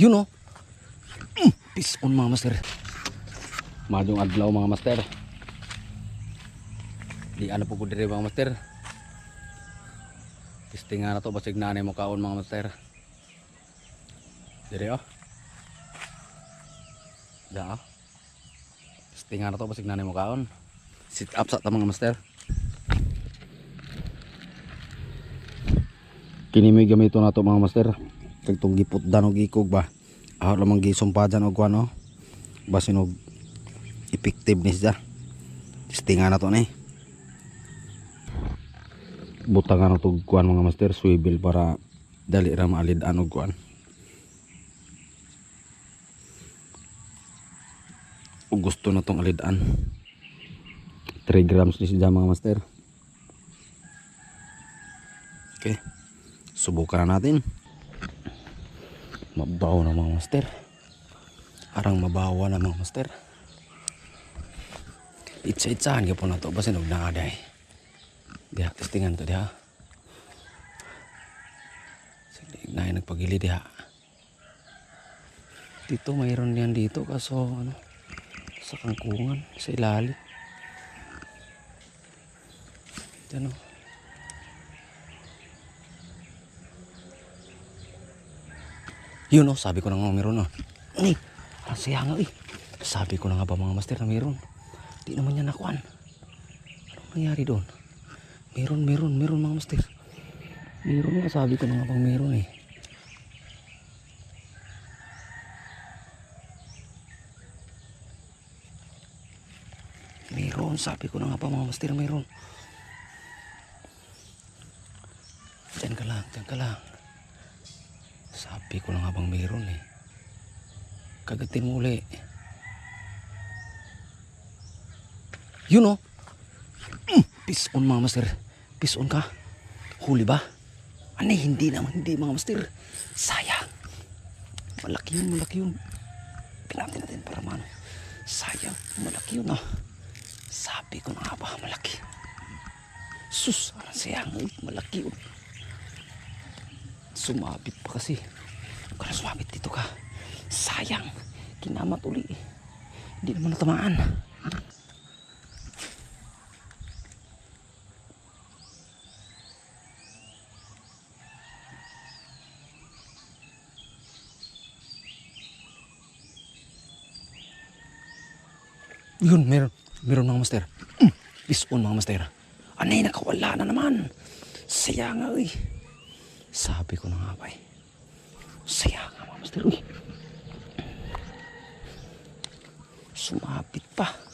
Yun oh. Mm, Peace on mga master. Madong adlaw mga master. Di ano po ko dire mga master. Testingan na to basig nanay mo kaon mga master. Dire oh. Da oh. Testingan na to basig nanay mo kaon. Sit up sa ta mga master. Kini may gamito na to mga master. Kag tong giput danog ikog ba. Ahot lamang gisumpadyan og kuano. Basin og effectiveness da. Testingan na to ni. Butangan na to kuan mga master swivel para dali ra maalid-an og kuan. Gusto na tong alid-an. 3 grams ni siya mga master. Okay. Subukan na natin. Mabaw na mga master. Arang mabawa na mga master. Itsa-itsahan ka po na to. Basta nung naaday. Diha, testingan to diha. Sige, na nagpagili diha. Dito, mayroon yan dito. Kaso, ano, sa kangkungan, sa ilalim. Diyan Yun o, sabi ko na nga meron o. Ni, ang saya nga eh. Sabi ko na nga ba mga master na meron. Di naman niya nakuan. Anong nangyari doon? Meron, meron, meron mga master. Meron nga, sabi ko na nga bang meron eh. Meron, sabi ko na nga ba mga master, meron. Diyan ka lang, diyan ka lang. Sabi ko na nga bang meron eh. Kagatin mo uli. Yun oh. Mm, peace on mga master. Peace on ka. Huli ba? Ano hindi naman, hindi mga master. Sayang. Malaki yun, malaki yun. Pinapin natin para mano. Sayang, malaki yun ah. Sabi ko na ba, malaki. Sus, ang sayang, malaki yun. Sumabit pa kasi. Kung na sumabit dito ka. Sayang. Kinamat uli. Hindi naman natamaan. Yun, meron. Meron mga master. Mm, Peace on mga master. Anay, nakawala na naman. Saya nga eh. Sabi ko na nga ba eh. Saya nga mga master. Uy. Sumapit pa.